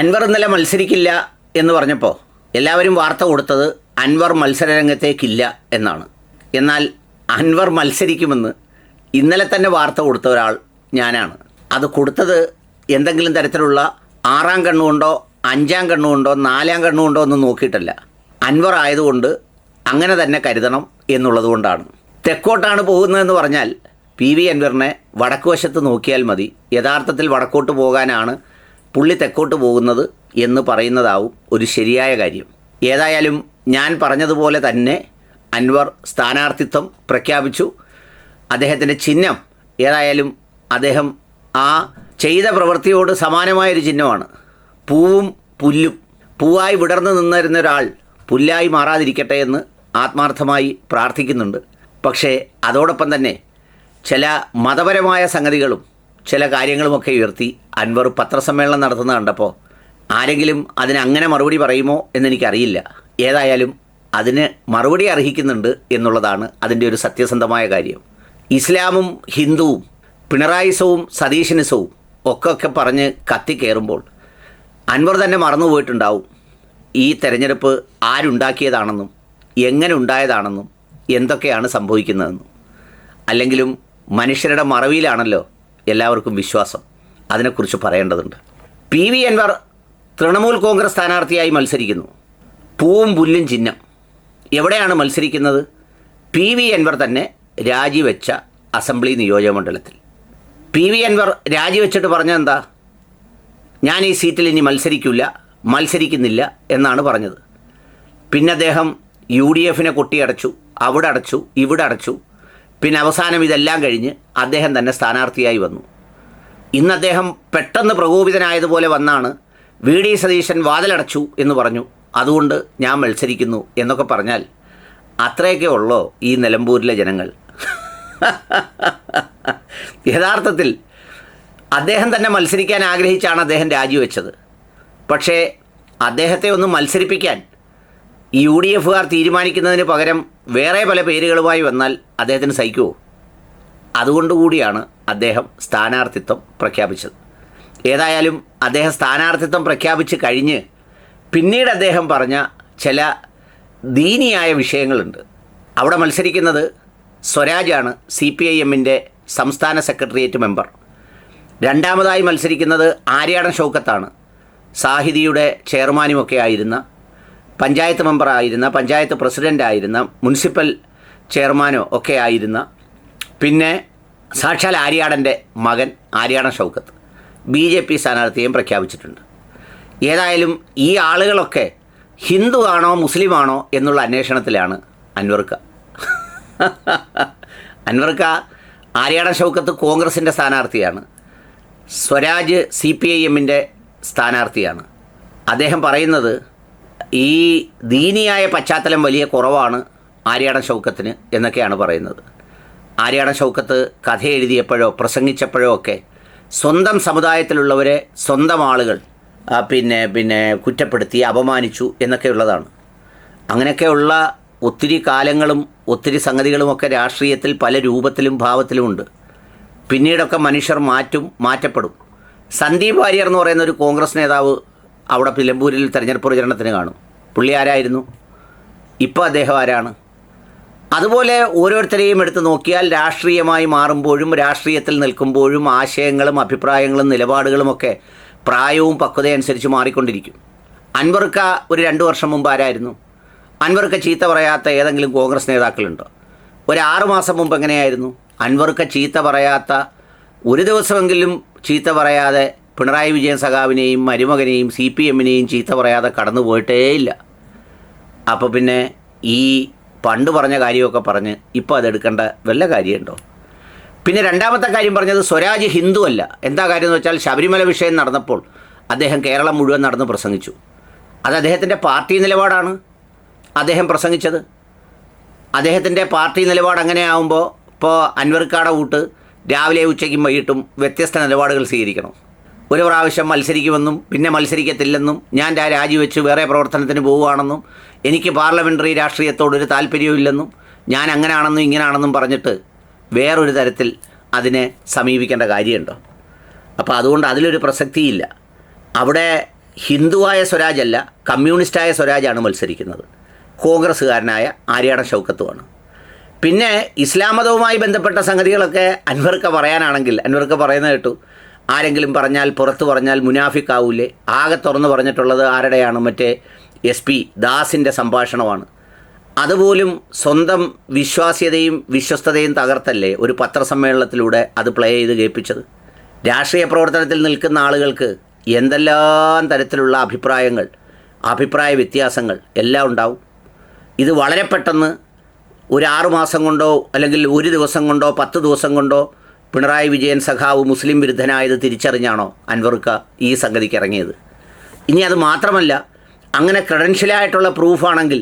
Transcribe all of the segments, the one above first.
അൻവർ ഇന്നലെ മത്സരിക്കില്ല എന്ന് പറഞ്ഞപ്പോൾ എല്ലാവരും വാർത്ത കൊടുത്തത് അൻവർ മത്സരരംഗത്തേക്കില്ല എന്നാണ്. എന്നാൽ അൻവർ മത്സരിക്കുമെന്ന് ഇന്നലെ തന്നെ വാർത്ത കൊടുത്ത ഒരാൾ ഞാനാണ്. അത് കൊടുത്തത് എന്തെങ്കിലും തരത്തിലുള്ള ആറാം കണ്ണുകൊണ്ടോ അഞ്ചാം കണ്ണുകൊണ്ടോ നാലാം കണ്ണുകൊണ്ടോ ഒന്നും നോക്കിയിട്ടല്ല. അൻവർ ആയതുകൊണ്ട് അങ്ങനെ തന്നെ കരുതണം എന്നുള്ളതുകൊണ്ടാണ് തെക്കോട്ടാണ് പോകുന്നതെന്ന് പറഞ്ഞാൽ പി വി അൻവറിനെ വടക്കുവശത്ത് നോക്കിയാൽ മതി. യഥാർത്ഥത്തിൽ വടക്കോട്ട് പോകാനാണ് പുള്ളി തെക്കോട്ട് പോകുന്നത് എന്ന് പറയുന്നതാവും ഒരു ശരിയായ കാര്യം. ഏതായാലും ഞാൻ പറഞ്ഞതുപോലെ തന്നെ അൻവർ സ്ഥാനാർത്ഥിത്വം പ്രഖ്യാപിച്ചു. അദ്ദേഹത്തിന്റെ ചിഹ്നം ഏതായാലും അദ്ദേഹം ആ ചെയ്ത പ്രവൃത്തിയോട് സമാനമായൊരു ചിഹ്നമാണ്. പൂവും പുല്ലും. പൂവായി വിടർന്നു നിന്നിരുന്ന ഒരാൾ പുല്ലായി മാറാതിരിക്കട്ടെ എന്ന് ആത്മാർത്ഥമായി പ്രാർത്ഥിക്കുന്നുണ്ട്. പക്ഷേ അതോടൊപ്പം തന്നെ ചില മതപരമായ സംഗതികളും ചില കാര്യങ്ങളുമൊക്കെ ഉയർത്തി അൻവർ പത്രസമ്മേളനം നടത്തുന്നത് കണ്ടപ്പോൾ ആരെങ്കിലും അതിന് അങ്ങനെ മറുപടി പറയുമോ എന്നെനിക്കറിയില്ല. ഏതായാലും അതിന് മറുപടി അർഹിക്കുന്നുണ്ട് എന്നുള്ളതാണ് അതിന്റെ ഒരു സത്യസന്ധമായ കാര്യം. ഇസ്ലാമും ഹിന്ദുവും പിണറായിസവും സതീശനിസവും ഒക്കെ ഒക്കെ പറഞ്ഞ് കത്തിക്കേറുമ്പോൾ അൻവർ തന്നെ മറന്നുപോയിട്ടുണ്ടാവും. ഈ തെരഞ്ഞെടുപ്പ് ആരുണ്ടാക്കിയതാണെന്നും എങ്ങനെ ഉണ്ടായതാണെന്നും എന്തൊക്കെയാണ് സംഭവിക്കുന്നതെന്നും. അല്ലെങ്കിലും മനുഷ്യരുടെ മറവിയിലാണല്ലോ എല്ലാവർക്കും വിശ്വാസം. അതിനെക്കുറിച്ച് പറയേണ്ടതുണ്ട്. പി വി അൻവർ തൃണമൂൽ കോൺഗ്രസ് സ്ഥാനാർത്ഥിയായി മത്സരിക്കുന്നു. പൂവും പുല്ലും ചിഹ്നം. എവിടെയാണ് മത്സരിക്കുന്നത്? പി വി അൻവർ തന്നെ രാജിവെച്ച അസംബ്ലി നിയോജകമണ്ഡലത്തിൽ പി വി അൻവർ രാജിവെച്ചിട്ട് പറഞ്ഞെന്താ ഞാൻ ഈ സീറ്റിൽ ഇനി മത്സരിക്കില്ല മത്സരിക്കുന്നില്ല എന്നാണ് പറഞ്ഞത്. പിന്നെ അദ്ദേഹം യു ഡി എഫിനെ കൊട്ടിയടച്ചു അവിടെ അടച്ചു ഇവിടെ അടച്ചു പിന്നെ അവസാനം ഇതെല്ലാം കഴിഞ്ഞ് അദ്ദേഹം തന്നെ സ്ഥാനാർത്ഥിയായി വന്നു. ഇന്ന് അദ്ദേഹം പെട്ടെന്ന് പ്രകോപിതനായതുപോലെ വന്നാണ് വി ഡി സതീശൻ വാതിലടച്ചു എന്ന് പറഞ്ഞു. അതുകൊണ്ട് ഞാൻ മത്സരിക്കുന്നു എന്നൊക്കെ പറഞ്ഞാൽ അത്രയൊക്കെ ഉള്ളോ ഈ നിലമ്പൂരിലെ ജനങ്ങൾ? യഥാർത്ഥത്തിൽ അദ്ദേഹം തന്നെ മത്സരിക്കാൻ ആഗ്രഹിച്ചാണ് അദ്ദേഹം രാജിവെച്ചത്. പക്ഷേ അദ്ദേഹത്തെ ഒന്ന് മത്സരിപ്പിക്കാൻ യു ഡി എഫുകാർ തീരുമാനിക്കുന്നതിന് പകരം വേറെ പല പേരുകളുമായി വന്നാൽ അദ്ദേഹത്തിന് സഹിക്കുമോ അതുകൊണ്ടുകൂടിയാണ് അദ്ദേഹം സ്ഥാനാർത്ഥിത്വം പ്രഖ്യാപിച്ചത്. ഏതായാലും അദ്ദേഹം സ്ഥാനാർത്ഥിത്വം പ്രഖ്യാപിച്ച് കഴിഞ്ഞ് പിന്നീട് അദ്ദേഹം പറഞ്ഞ ചില ദീനിയായ വിഷയങ്ങളുണ്ട്. അവിടെ മത്സരിക്കുന്നത് സ്വരാജാണ് സി പി ഐ എമ്മിന്റെ സംസ്ഥാന സെക്രട്ടേറിയറ്റ് മെമ്പർ. രണ്ടാമതായി മത്സരിക്കുന്നത് ആര്യാടൻ ഷൗക്കത്താണ്. സാഹിതിയുടെ ചെയർമാനുമൊക്കെ ആയിരുന്ന പഞ്ചായത്ത് മെമ്പറായിരുന്ന പഞ്ചായത്ത് പ്രസിഡന്റായിരുന്ന മുനിസിപ്പൽ ചെയർമാനോ ഒക്കെ ആയിരുന്ന പിന്നെ സാക്ഷാൽ ആര്യാടന്റെ മകൻ Aryadan Shoukath B J P സ്ഥാനാർത്ഥിയെയും പ്രഖ്യാപിച്ചിട്ടുണ്ട്. ഏതായാലും ഈ ആളുകളൊക്കെ ഹിന്ദു ആണോ മുസ്ലിമാണോ എന്നുള്ള അന്വേഷണത്തിലാണ് അൻവർക്ക. അൻവർക്ക ആര്യാടൻ ഷൗക്കത്ത് കോൺഗ്രസിന്റെ സ്ഥാനാർത്ഥിയാണ്. സ്വരാജ് സി പി ഐ എമ്മിന്റെ സ്ഥാനാർത്ഥിയാണ്. അദ്ദേഹം പറയുന്നത് ഈ ദീനിയായ പശ്ചാത്തലം വലിയ കുറവാണ് ആര്യാടൻ ഷൗക്കത്തിന് എന്നൊക്കെയാണ് പറയുന്നത്. ആര്യാടൻ ഷൗക്കത്ത് കഥ എഴുതിയപ്പോഴോ പ്രസംഗിച്ചപ്പോഴോ ഒക്കെ സ്വന്തം സമുദായത്തിലുള്ളവരെ സ്വന്തം ആളുകൾ പിന്നെ പിന്നെ കുറ്റപ്പെടുത്തി അപമാനിച്ചു എന്നൊക്കെയുള്ളതാണ്. അങ്ങനെയൊക്കെയുള്ള ഒത്തിരി കാലങ്ങളും ഒത്തിരി സംഗതികളുമൊക്കെ രാഷ്ട്രീയത്തിൽ പല രൂപത്തിലും ഭാവത്തിലുമുണ്ട് പിന്നീടൊക്കെ മനുഷ്യർ മാറ്റും മാറ്റപ്പെടും. സന്ദീപ് വാര്യർ എന്ന് പറയുന്ന ഒരു കോൺഗ്രസ് നേതാവ് അവിടെ പിലമ്പൂരിൽ തെരഞ്ഞെടുപ്പ് പ്രചരണത്തിന് കാണും. പുള്ളി ആരായിരുന്നു? ഇപ്പോൾ അദ്ദേഹം ആരാണ്? അതുപോലെ ഓരോരുത്തരെയും എടുത്ത് നോക്കിയാൽ രാഷ്ട്രീയമായി മാറുമ്പോഴും രാഷ്ട്രീയത്തിൽ നിൽക്കുമ്പോഴും ആശയങ്ങളും അഭിപ്രായങ്ങളും നിലപാടുകളുമൊക്കെ പ്രായവും പക്വതയും അനുസരിച്ച് മാറിക്കൊണ്ടിരിക്കും. അൻവർക്ക ഒരു രണ്ട് വർഷം മുമ്പ് ആരായിരുന്നു? അൻവർക്ക ചീത്ത പറയാത്ത ഏതെങ്കിലും കോൺഗ്രസ് നേതാക്കളുണ്ടോ? ഒരു ആറു മാസം മുമ്പ് എങ്ങനെയായിരുന്നു? അൻവർക്ക ചീത്ത പറയാത്ത ഒരു ദിവസമെങ്കിലും ചീത്ത പറയാതെ പിണറായി വിജയൻ സഖാവിനെയും മരുമകനെയും സി പി എമ്മിനെയും ചീത്ത പറയാതെ കടന്നു പോയിട്ടേയില്ല അപ്പോൾ പിന്നെ ഈ പണ്ട് പറഞ്ഞ കാര്യമൊക്കെ പറഞ്ഞ് ഇപ്പോൾ അതെടുക്കേണ്ട വല്ല കാര്യമുണ്ടോ? പിന്നെ രണ്ടാമത്തെ കാര്യം പറഞ്ഞത് സ്വരാജ് ഹിന്ദു അല്ല. എന്താ കാര്യം എന്ന് വെച്ചാൽ ശബരിമല വിഷയം നടന്നപ്പോൾ അദ്ദേഹം കേരളം മുഴുവൻ നടന്ന് പ്രസംഗിച്ചു. അത് അദ്ദേഹത്തിന്റെ പാർട്ടി നിലപാടാണ്. അദ്ദേഹം പ്രസംഗിച്ചത്. അദ്ദേഹത്തിന്റെ പാർട്ടി നിലപാട് അങ്ങനെ ആകുമ്പോൾ ഇപ്പോൾ അൻവർക്കാട കൂട്ട് രാവിലെ ഉച്ചയ്ക്കും വൈകിട്ടും വ്യത്യസ്ത നിലപാടുകൾ സ്വീകരിക്കണം. ഒരു പ്രാവശ്യം മത്സരിക്കുമെന്നും പിന്നെ മത്സരിക്കത്തില്ലെന്നും ഞാൻ രാജിവെച്ച് വേറെ പ്രവർത്തനത്തിന് പോവുകയാണെന്നും എനിക്ക് പാർലമെന്ററി രാഷ്ട്രീയത്തോടൊരു താല്പര്യമില്ലെന്നും ഞാൻ അങ്ങനെയാണെന്നും ഇങ്ങനെയാണെന്നും പറഞ്ഞിട്ട് വേറൊരു തരത്തിൽ അതിനെ സമീപിക്കേണ്ട കാര്യമുണ്ടോ? അപ്പോൾ അതുകൊണ്ട് അതിലൊരു പ്രസക്തിയില്ല. അവിടെ ഹിന്ദുവായ സ്വരാജ് അല്ല കമ്മ്യൂണിസ്റ്റായ സ്വരാജാണ് മത്സരിക്കുന്നത്. കോൺഗ്രസ്സുകാരനായ ആര്യാടൻ ഷൗക്കത്തുമാണ്. പിന്നെ ഇസ്ലാം മതവുമായി ബന്ധപ്പെട്ട സംഗതികളൊക്കെ അൻവർക്ക് പറയാനാണെങ്കിൽ അൻവർക്ക് പറയുന്നത് കേട്ടു. ആരെങ്കിലും പറഞ്ഞാൽ പുറത്ത് പറഞ്ഞാൽ മുനാഫിക്കാവൂലേ. ആകെ തുറന്ന് പറഞ്ഞിട്ടുള്ളത് ആരുടെയാണ്? മറ്റേ എസ് പി ദാസിന്റെ സംഭാഷണമാണ്. അതുപോലും സ്വന്തം വിശ്വാസ്യതയും വിശ്വസ്തതയും തകർത്തല്ലേ ഒരു പത്രസമ്മേളനത്തിലൂടെ അത് പ്ലേ ചെയ്ത് കേൾപ്പിച്ചത്? രാഷ്ട്രീയ പ്രവർത്തനത്തിൽ നിൽക്കുന്ന ആളുകൾക്ക് എന്തെല്ലാം തരത്തിലുള്ള അഭിപ്രായങ്ങൾ അഭിപ്രായ വ്യത്യാസങ്ങൾ എല്ലാം ഉണ്ടാവും? ഇത് വളരെ പെട്ടെന്ന് ഒരു ആറുമാസം കൊണ്ടോ അല്ലെങ്കിൽ ഒരു ദിവസം കൊണ്ടോ പത്ത് ദിവസം കൊണ്ടോ പിണറായി വിജയൻ സഖാവ് മുസ്ലിം വിരുദ്ധനായത് തിരിച്ചറിഞ്ഞാണോ അൻവർക്ക ഈ സംഗതിക്ക് ഇറങ്ങിയത്? ഇനി അത് മാത്രമല്ല അങ്ങനെ ക്രെഡൻഷ്യലായിട്ടുള്ള പ്രൂഫാണെങ്കിൽ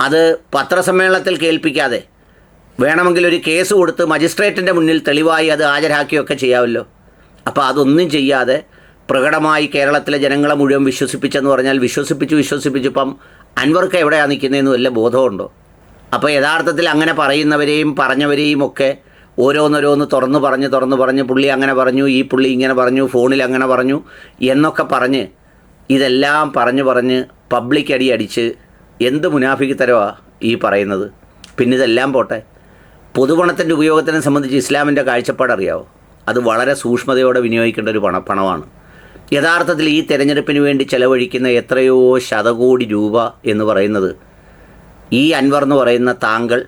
അത് പത്രസമ്മേളനത്തിൽ കേൾപ്പിക്കാതെ വേണമെങ്കിൽ ഒരു കേസ് കൊടുത്ത് മജിസ്ട്രേറ്റിന്റെ മുന്നിൽ തെളിവായി അത് ഹാജരാക്കിയൊക്കെ ചെയ്യാമല്ലോ. അപ്പോൾ അതൊന്നും ചെയ്യാതെ പ്രകടമായി കേരളത്തിലെ ജനങ്ങളെ മുഴുവൻ വിശ്വസിപ്പിച്ചെന്ന് പറഞ്ഞാൽ വിശ്വസിപ്പിച്ച് വിശ്വസിപ്പിച്ചിപ്പം അൻവർക്ക് എവിടെയാണ് നിൽക്കുന്നതെന്ന് വല്ല ബോധമുണ്ടോ അപ്പോൾ യഥാർത്ഥത്തിൽ അങ്ങനെ പറയുന്നവരെയും പറഞ്ഞവരെയും ഒക്കെ ഓരോന്നോരോന്ന് തുറന്ന് പറഞ്ഞ് തുറന്ന് പറഞ്ഞ് പുള്ളി അങ്ങനെ പറഞ്ഞു ഈ പുള്ളി ഇങ്ങനെ പറഞ്ഞു ഫോണിൽ അങ്ങനെ പറഞ്ഞു എന്നൊക്കെ പറഞ്ഞ് ഇതെല്ലാം പറഞ്ഞു പറഞ്ഞ് പബ്ലിക് അടി അടിച്ച് എന്ത് മുനാഫിക്കത്തരമാണ് ഈ പറയുന്നത്? പിന്നെ ഇതെല്ലാം പോട്ടെ. പൊതുപണത്തിന്റെ ഉപയോഗത്തിനെ സംബന്ധിച്ച് ഇസ്ലാമിന്റെ കാഴ്ചപ്പാട് അറിയാവോ? അത് വളരെ സൂക്ഷ്മതയോടെ വിനിയോഗിക്കേണ്ട ഒരു പണ പണമാണ്. യഥാർത്ഥത്തിൽ ഈ തെരഞ്ഞെടുപ്പിന് വേണ്ടി ചെലവഴിക്കുന്ന എത്രയോ ശതകോടി രൂപ എന്ന് പറയുന്നത് ഈ അൻവർ എന്ന് പറയുന്ന താങ്കൾ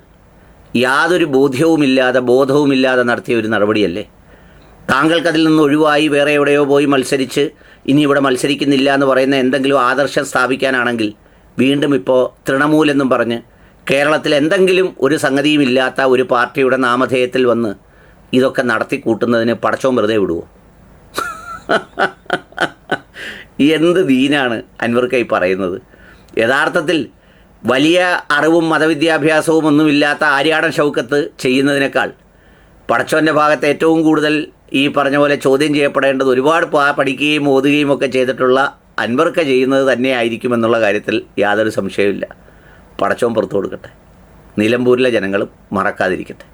യാതൊരു ബോധ്യവുമില്ലാതെ ബോധവുമില്ലാതെ നടത്തിയ ഒരു നടപടിയല്ലേ? താങ്കൾക്കതിൽ നിന്ന് ഒഴിവായി വേറെ എവിടെയോ പോയി മത്സരിച്ച് ഇനി ഇവിടെ മത്സരിക്കുന്നില്ല എന്ന് പറയുന്ന എന്തെങ്കിലും ആദർശം സ്ഥാപിക്കാനാണെങ്കിൽ വീണ്ടും ഇപ്പോൾ തൃണമൂലെന്നും പറഞ്ഞ് കേരളത്തിൽ എന്തെങ്കിലും ഒരു സംഗതിയുമില്ലാത്ത ഒരു പാർട്ടിയുടെ നാമധേയത്തിൽ വന്ന് ഇതൊക്കെ നടത്തി കൂട്ടുന്നതിന് പടച്ചോൻ വെറുതെ വിടുവോ? എന്ത് ദീനാണ് അൻവർക്കായി പറയുന്നത്. യഥാർത്ഥത്തിൽ വലിയ അറിവും മതവിദ്യാഭ്യാസവും ഒന്നുമില്ലാത്ത ആര്യാടൻ ഷൗക്കത്ത് ചെയ്യുന്നതിനേക്കാൾ പടച്ചോന്റെ ഭാഗത്ത് ഏറ്റവും കൂടുതൽ ഈ പറഞ്ഞ പോലെ ചോദ്യം ചെയ്യപ്പെടേണ്ടത് ഒരുപാട് പഠിക്കുകയും ഓതുകയും ഒക്കെ ചെയ്തിട്ടുള്ള അൻവർക്ക ചെയ്യുന്നത് തന്നെയായിരിക്കും എന്നുള്ള കാര്യത്തിൽ യാതൊരു സംശയവുമില്ല. പടച്ചോൻ പുറത്തു കൊടുക്കട്ടെ. നിലമ്പൂരിലെ ജനങ്ങളും മറക്കാതിരിക്കട്ടെ.